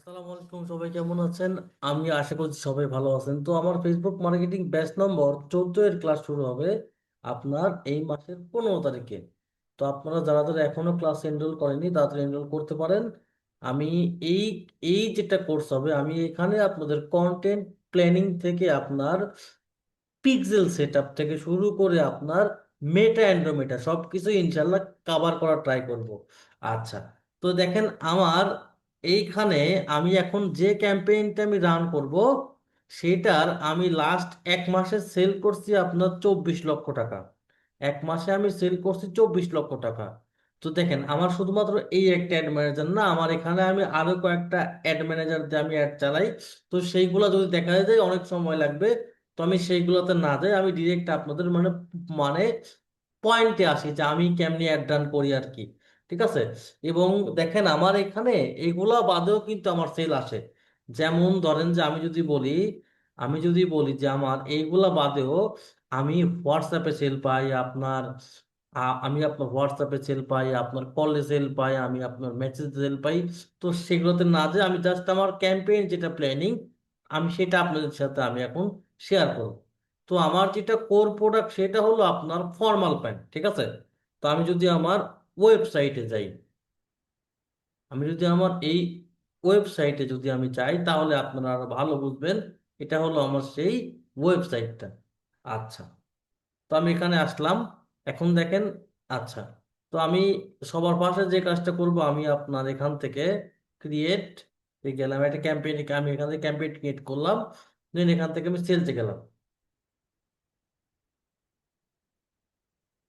আসসালামু আলাইকুম, সবাই কেমন আছেন? আমি আশা করছি সবাই ভালো আছেন। তো আমার ফেসবুক মার্কেটিং ব্যাচ নম্বর চোদ্দ এর ক্লাস শুরু হবে আপনার এই মাসের পনেরো তারিখে। তো আপনারা যারা যারা এখনও ক্লাস এনরোল করেনি তাড়াতাড়ি এনরোল করতে পারেন। আমি এই এই যেটা কোর্স হবে, আমি এখানে আপনাদের কন্টেন্ট প্ল্যানিং থেকে আপনার পিক্সেল সেটআপ থেকে শুরু করে আপনার মেটা অ্যান্ড্রোমেটা সবকিছু ইনশাল্লাহ কভার করার ট্রাই করব। আচ্ছা তো দেখেন আমার এইখানে আমি এখন যে ক্যাম্পেইনটা আমি রান করব, সেটার আমি লাস্ট এক মাসে সেল করছি আপনার চব্বিশ লক্ষ টাকা। এক মাসে আমি সেল করছি চব্বিশ লক্ষ টাকা। তো দেখেন, আমার শুধুমাত্র এই একটা অ্যাড ম্যানেজার না, আমার এখানে আমি আরও কয়েকটা অ্যাড ম্যানেজার দিয়ে আমি অ্যাড চালাই। তো সেইগুলো যদি দেখা যায় অনেক সময় লাগবে, তো আমি সেইগুলোতে না যাই, আমি ডিরেক্ট আপনাদের মানে মানে পয়েন্টে আসি যে আমি কেমনি অ্যাড রান করি আর কি। ঠিক আছে? এবং দেখেন আমার এখানে এগুলা বাদেও কিন্তু আমার সেল আসে। যেমন ধরেন যে আমি যদি বলি, আমি যদি বলি যে আমার এইগুলা বাদেও আমি হোয়াটসঅ্যাপে সেল পাই, আপনার আমি আপনার হোয়াটসঅ্যাপে সেল পাই, আপনার কলে সেল পাই, আমি আপনার মেসেজ সেল পাই। তো সেগুলোতে না যে আমি জাস্ট আমার ক্যাম্পেইন যেটা প্ল্যানিং আমি সেটা আপনাদের সাথে আমি এখন শেয়ার করব। তো আমার যেটা কোর প্রোডাক্ট সেটা হলো আপনার ফর্মাল প্যান্ট ঠিক আছে? তো আমি যদি আমার ওয়েবসাইটে যাই। আমি যদি আমার এই ওয়েবসাইটে যদি আমি যাই, তাহলে আপনারা আরও ভালো বুঝবেন, এটা হলো আমার সেই ওয়েবসাইটটা আচ্ছা তো আমি এখানে আসলাম। এখন দেখেন আচ্ছা তো আমি সবার পাশে যে কাজটা করব, আমি আপনার এখান থেকে ক্রিয়েট গেলাম, একটা ক্যাম্পেইন আমি এখান থেকে ক্যাম্পেইন ক্রিয়েট করলাম দেন এখান থেকে আমি সেলসে গেলাম।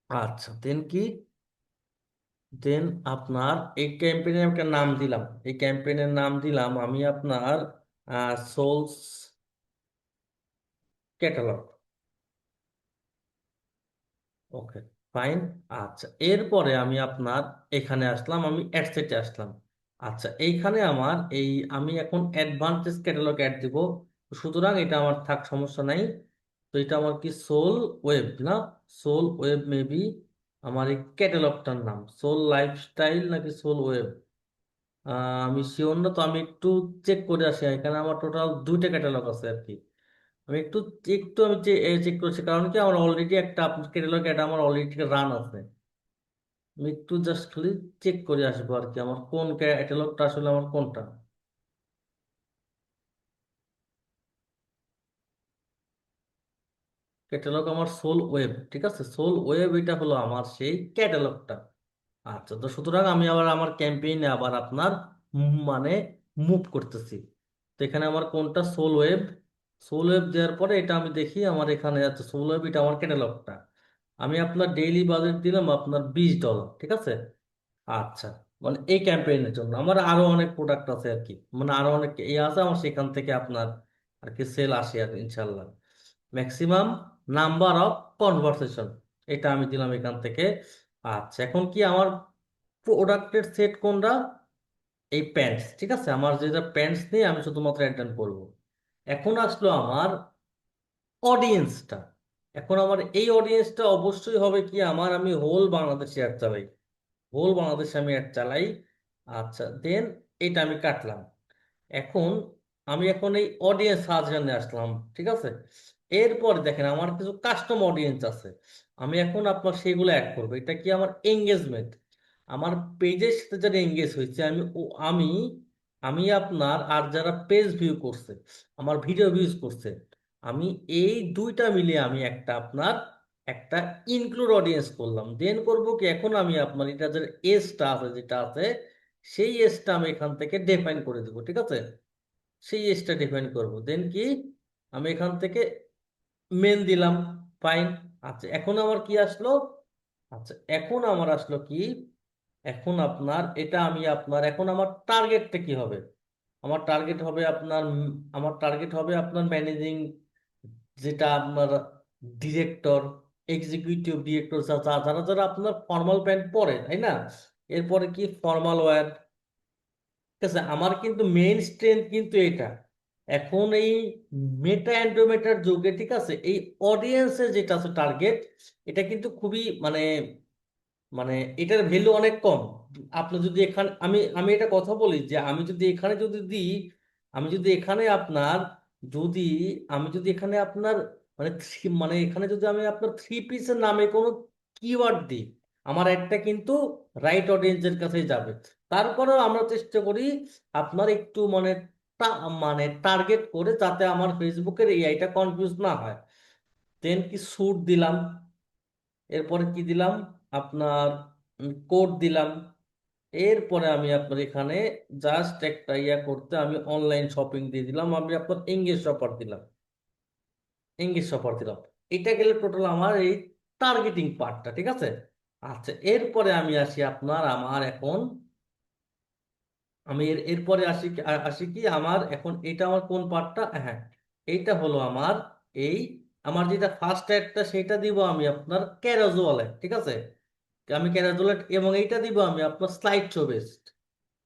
আচ্ছা দেন কি? দেন আপনার এই ক্যাম্পেইনের একটা নাম দিলাম। এই ক্যাম্পেইনের নাম দিলাম আমি আপনার সোলস ক্যাটালগ ওকে ফাইন আচ্ছা এরপরে আমি আপনার এখানে আসলাম, আমি অ্যাডসেটে আসলাম। আচ্ছা এইখানে আমার এই আমি এখন অ্যাডভান্টেজ ক্যাটালগ অ্যাড দিব। সুতরাং এটা আমার থাক, সমস্যা নাই। তো এটা আমার কি সোল ওয়েব না? সোল ওয়েব মেবি আমার এই ক্যাটালগটার নাম। সোল লাইফস্টাইল নাকি সোল ওয়েব আমি শিওর না তো, আমি একটু চেক করে আসি। এখানে আমার টোটাল দুইটা ক্যাটালগ আছে আর কি। আমি একটু একটু আমি চেক করছি কারণ কি, আমার অলরেডি একটা ক্যাটালগ এটা আমার অলরেডি রান আছে। আমি একটু জাস্ট খালি চেক করে আসব আর কি, আমার কোন ক্যাটালগটা আসলে আমার কোনটা? ক্যাটালগ আমার সোল ওয়েব ঠিক আছে? সোল ওয়েব এটা হলো আমার সেই ক্যাটালগটা আচ্ছা তো সুতরাং আমি আবার আমার ক্যাম্পেইনে আবার আপনার মানে মুভ করতেছি। তো এখানে আমার কোনটা? সোল ওয়েব সোল ওয়েব দেওয়ার পরে এটা আমি দেখি আমার এখানে আছে সোল ওয়েব এটা আমার ক্যাটালগটা আমি আপনার ডেইলি বাজেট দিলাম আপনার বিশ ডলার ঠিক আছে? আচ্ছা মানে এই ক্যাম্পেইনের জন্য। আমার আরও অনেক প্রোডাক্ট আছে আর কি। মানে আরও অনেক এই আছে, আমার সেখান থেকে আপনার আর কি সেল আসে আর ইনশাল্লাহ ম্যাক্সিমাম নাম্বার অফ কনভারসেশন এটা আমি দিলাম এখান থেকে। আচ্ছা এখন কি আমার প্রোডাক্টের সেট কোনটা? এই প্যান্টস ঠিক আছে? আমার যেটা প্যান্টস নিয়ে আমি শুধুমাত্র অ্যাটেন্ড করব। এখন আসলো আমার অডিয়েন্সটা এখন আমার এই অডিয়েন্সটা অবশ্যই হবে কি? আমার আমি হোল বাংলাদেশে অ্যাড চালাই। হোল বাংলাদেশে আমি অ্যাড চালাই। আচ্ছা দেন এটা আমি কাটলাম। এখন আমি এখন এই অডিয়েন্স সাজেশনে আসলাম, ঠিক আছে? এরপর দেখেন আমার কিছু কাস্টম অডিয়েন্স আছে। আমি এখন আপনার সেগুলো অ্যাড করব। এটা কি আমার এঙ্গেজমেন্ট আমার পেজের সাথে যারা এঙ্গেজ হয়েছে, আমি আমি আমি আপনার আর যারা পেজ ভিউ করছে, আমার ভিডিও ভিউজ করছে, আমি এই দুইটা মিলিয়ে আমি একটা আপনার একটা ইনক্লুড অডিয়েন্স করলাম। দেন করব কি, এখন আমি আপনার এটা যে এজটা আছে, যেটা আছে, সেই এজটা আমি এখান থেকে ডিফাইন করে দেবো, ঠিক আছে? সেই এজটা ডিফাইন করব। দেন কি, আমি এখান থেকে মেন দিলাম ফাইন আচ্ছা এখন আমার কি আসলো? আচ্ছা এখন আমার আসলো কি? এখন আপনার, এটা আমি আপনার, এখন আমার টার্গেটটা কি হবে? আমার টার্গেট হবে আপনার, আমার টার্গেট হবে আপনার ম্যানেজিং যেটা আপনার ডিরেক্টর এক্সিকিউটিভ ডিরেক্টর যারা যারা আপনার ফর্মাল প্যান্ট পরে, তাই না? এরপরে কি ফর্মাল ওয়্যার ঠিক আছে, আমার কিন্তু মেইন স্ট্রেংথ কিন্তু এটা এখন এই মেটা অ্যান্ড্রোমেটার যুগে, ঠিক আছে? এই অডিয়েন্সের যেটা আছে টার্গেট এটা কিন্তু খুবই মানে মানে এটার ভ্যালু অনেক কম। আপনি যদি এখানে, আমি আমি এটা কথা বলি যে আমি যদি এখানে যদি দিই, আমি যদি এখানে আপনার যদি, আমি যদি এখানে আপনার মানে মানে এখানে যদি আমি আপনার থ্রি পিসের নামে কোনো কিওয়ার্ড দিই, আমার একটা কিন্তু রাইট অডিয়েন্সের কাছে যাবে। তারপরেও আমরা চেষ্টা করি আপনার একটু মানে মানে টার্গেট করে যাতে আমার ফেসবুকের এআইটা কনফিউজ না হয়। দেন কি স্যুট দিলাম, এরপরে কি দিলাম? আপনার কোড দিলাম। এরপরে আমি আপনার এখানে জাস্ট একটা ইয়া করতে আমি অনলাইন শপিং দিয়ে দিলাম, আমি আপনার এঙ্গেজ শপার দিলাম। এঙ্গেজ শপার দিলাম। এটা গেলে টোটাল আমার এই টার্গেটিং পার্টটা ঠিক আছে? আচ্ছা এরপরে আমি আসি আপনার, আমার এখন আমি এর, এরপরে আসি আসি কি, আমার এখন এটা আমার কোন পার্টটা? হ্যাঁ এইটা হলো আমার এই, আমার যেটা ফার্স্ট অ্যাডটা সেটা দিব আমি আপনার ক্যারাজুয়ালে ঠিক আছে? আমি ক্যারাজুয়ালে এবং এইটা দিব আমি আপনার স্লাইড শো বেসড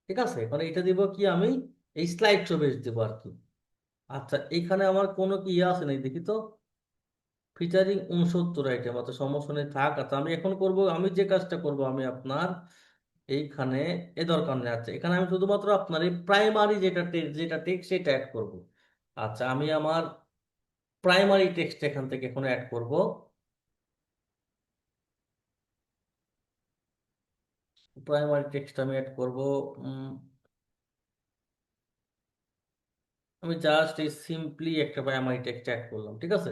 ঠিক আছে? মানে এটা দিব কি আমি এই স্লাইড শো বেসড দিব আর কি। আচ্ছা এখানে আমার কোনো কি ইয়ে আছে নাকি দেখি তো? ফিচারিং উনসত্তর আইটেম আচ্ছা সমস্যা নেই, থাক আচ্ছা আমি এখন করব, আমি যে কাজটা করব, আমি আপনার এইখানে এ দরকার নেই। আচ্ছা এখানে আমি শুধুমাত্র আপনার এই প্রাইমারি যেটা যেটা টেক্সট সেটা অ্যাড করব। আচ্ছা আমি আমার প্রাইমারি টেক্সট এখান থেকে এখন অ্যাড করব। প্রাইমারি টেক্সট আমি অ্যাড করব আমি জাস্ট এই সিম্পলি একটা প্রাইমারি টেক্সট অ্যাড করলাম, ঠিক আছে?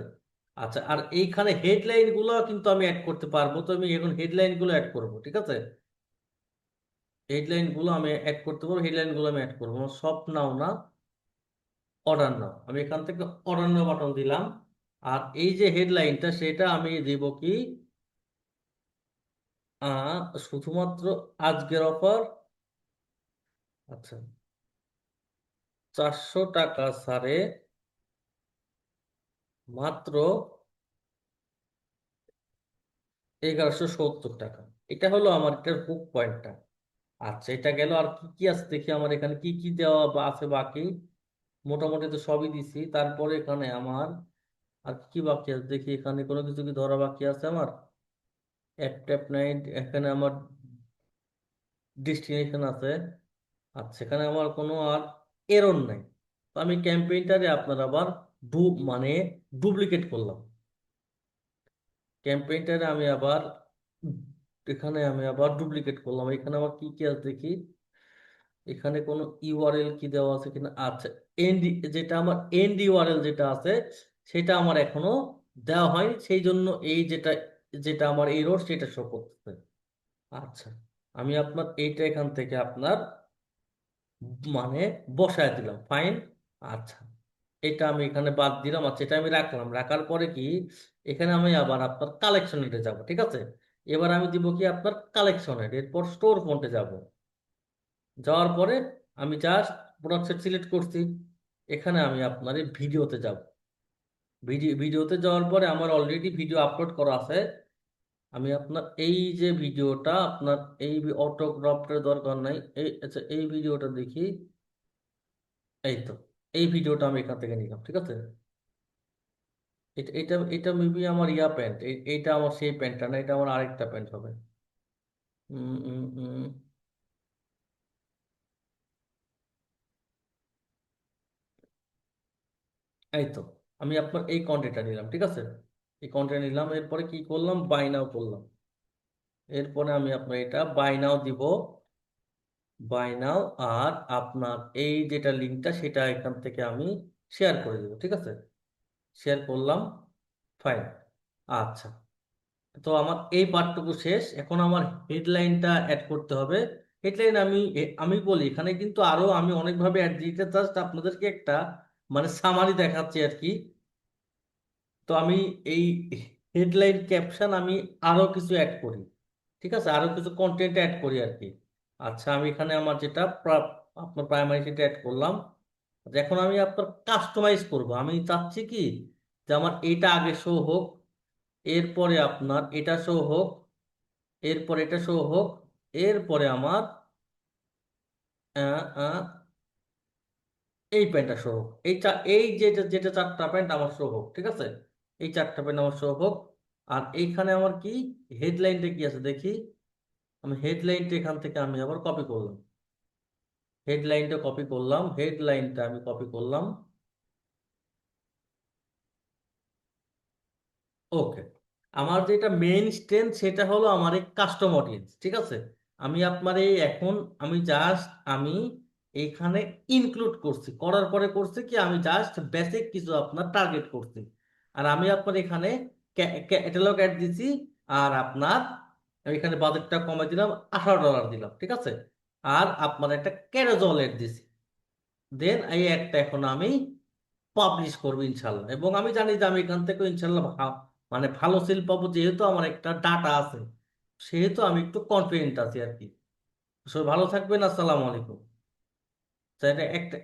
আচ্ছা আর এইখানে হেডলাইনগুলো কিন্তু আমি অ্যাড করতে পারব, তো আমি এখন হেডলাইনগুলো অ্যাড করব, ঠিক আছে? হেডলাইনগুলো আমি অ্যাড করতে পারব হেডলাইনগুলো আমি অ্যাড করব। সব নাও না অর্ডার নাও। আমি এখান থেকে অর্ডার নাও বাটন দিলাম। আর এই যে হেডলাইনটা সেটা আমি দিব কি? শুধুমাত্র আজকের অফার আচ্ছা। চারশো টাকা ছাড়ে মাত্র এগারোশো সত্তর টাকা। এটা হলো আমার এটার হুক পয়েন্টটা আচ্ছা এটা গেল। আর কি কি আছে দেখি আমার এখানে? কি কি দেওয়া বা আছে বাকি? মোটামুটি তো সবই দিছি। তারপরে এখানে আমার আর কি বাকি আছে? দেখি এখানে কোনো কিছু কি ধরা বাকি আছে আমার? অ্যাপ ট্যাপ নাইট এখানে আমার ডেস্টিনেশন আছে। আচ্ছা এখানে আমার কোনো আর এরর নাই। তো আমি ক্যাম্পেইনটারে আপনার আবার ডু মানে ডুপ্লিকেট করলাম। ক্যাম্পেইনটারে আমি আবার এখানে আমি আবার ডুপ্লিকেট করলাম। এখানে আবার কি কি আছে দেখি? এখানে কোনো ইউআরএল কি দেওয়া আছে কিনা? আচ্ছা এন্ড যেটা আমার এন্ড ইউআরএল যেটা আছে, সেটা আমার এখনও দেওয়া হয়নি। সেই জন্য এই যেটা যেটা আমার এরর সেটা শো করতেছে। আচ্ছা আমি আপনার এইটা এখান থেকে আপনার মানে বসায় দিলাম। ফাইন আচ্ছা এটা আমি এখানে বাদ দিলাম। আচ্ছা এটা আমি রাখলাম। রাখার পরে কি? এখানে আমি আবার আপনার কালেকশনেটে যাব, ঠিক আছে? এবার আমি দিব কি আপনার কালেকশনেট এরপর স্টোর ফন্টে যাব। যাওয়ার পরে আমি জাস্ট প্রোডাক্ট সেট সিলেক্ট করছি, এখানে আমি আপনার ভিডিওতে যাব। ভিডিও ভিডিওতে যাওয়ার পরে আমার অলরেডি ভিডিও আপলোড করা আছে। আমি আপনার এই যে ভিডিওটা, আপনার এই অটোগ্রাফটার দরকার নাই। এই আচ্ছা এই ভিডিওটা দেখি। এই তো, এই ভিডিওটা আমি এখান থেকে নিলাম, ঠিক আছে? এটা এটা এটা মেবি আমার ইয়া প্যান্ট এইটা আমার সেই প্যান্টটা না এটা আমার আরেকটা প্যান্ট হবে। উম, উম, উম। এই তো আমি আপনার এই কন্টেন্টটা নিলাম ঠিক আছে? এই কন্টেন্ট নিলাম এরপরে কি করলাম? বাই নাও করলাম। এরপরে আমি আপনার এটা বাই নাও দিব। বাই নাও আর আপনার এই যেটা লিঙ্কটা সেটা এখান থেকে আমি শেয়ার করে দেবো ঠিক আছে? শেয়ার করলাম ফাইন আচ্ছা। তো আমার এই পার্টটুকু শেষ, এখন আমার হেডলাইনটা অ্যাড করতে হবে। হেডলাইন আমি আমি বলি, এখানে কিন্তু আরও আমি অনেকভাবে অ্যাড দিতে জাস্ট আপনাদেরকে একটা মানে সামারি দেখাচ্ছি আর কি। তো আমি এই হেডলাইন ক্যাপশন আমি আরও কিছু অ্যাড করি, ঠিক আছে? আরও কিছু কন্টেন্ট অ্যাড করি আর কি। আচ্ছা আমি এখানে আমার যেটা আপনার প্রাইমারি সেটা অ্যাড করলাম। এখন আমি আপনার কাস্টমাইজ করব। আমি চাচ্ছি কি যে আমার এটা আগে শো হোক, এরপরে আপনার এটা শো হোক, এরপর এটা শো হোক, এরপরে আমার এই প্যান্টটা শো হোক। এই চা, এই যেটা যেটা চারটা প্যান্ট আমার শো হোক, ঠিক আছে? এই চারটা প্যান্ট আমার শো হোক। আর এইখানে আমার কি? হেডলাইনটা কি আছে দেখি? আমি হেডলাইনটা এখান থেকে আমি আবার কপি করলাম। হেডলাইনটা কপি করলাম হেডলাইনটা আমি কপি করলাম। ওকে আমার যেটা মেইন স্ট্রেন্থ সেটা হলো আমার এই কাস্টম অডিয়েন্স ঠিক আছে? আমি আপনার এই এখন আমি জাস্ট আমি এখানে ইনক্লুড করছি। করার পরে করছি কি, আমি জাস্ট বেসিক কিছু আপনার টার্গেট করছি। আর আমি আপনার এখানে ক্যাটালগ অ্যাড দিছি, আর আপনার এখানে বাজেটটা কমে দিলাম, আঠারো ডলার দিলাম, ঠিক আছে? আর আপনার একটা ক্যারোজল অ্যাড দিছি। দেন এই একটা এখন আমি পাবলিশ করব ইনশাল্লাহ। এবং আমি জানি যে আমি এখান থেকে ইনশাল্লাহ মানে ভালো সেল পাবো যেহেতু আমার একটা ডাটা আছে। সেহেতু আমি একটু কনফিডেন্ট আছি আর কি। সবাই ভালো থাকবেন, আসসালামু আলাইকুম। একটা